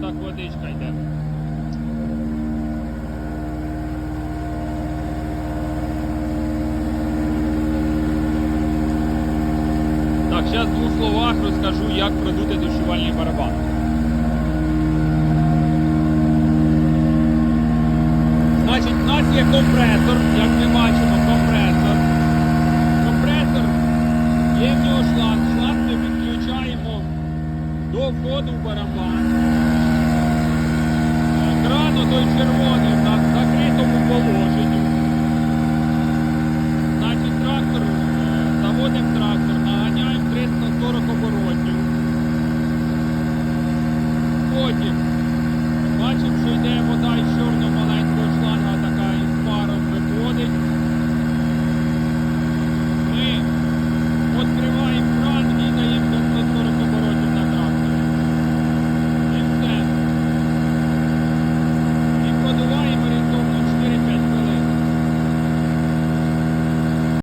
так водичка йде. Так, зараз в двох словах розкажу, як продути дощувальний барабан. Значить, в нас є компресор, як ми бачимо, компресор. Компресор, є в нього шланг. Шланг ми підключаємо до входу в барабан. Потім бачимо, що йде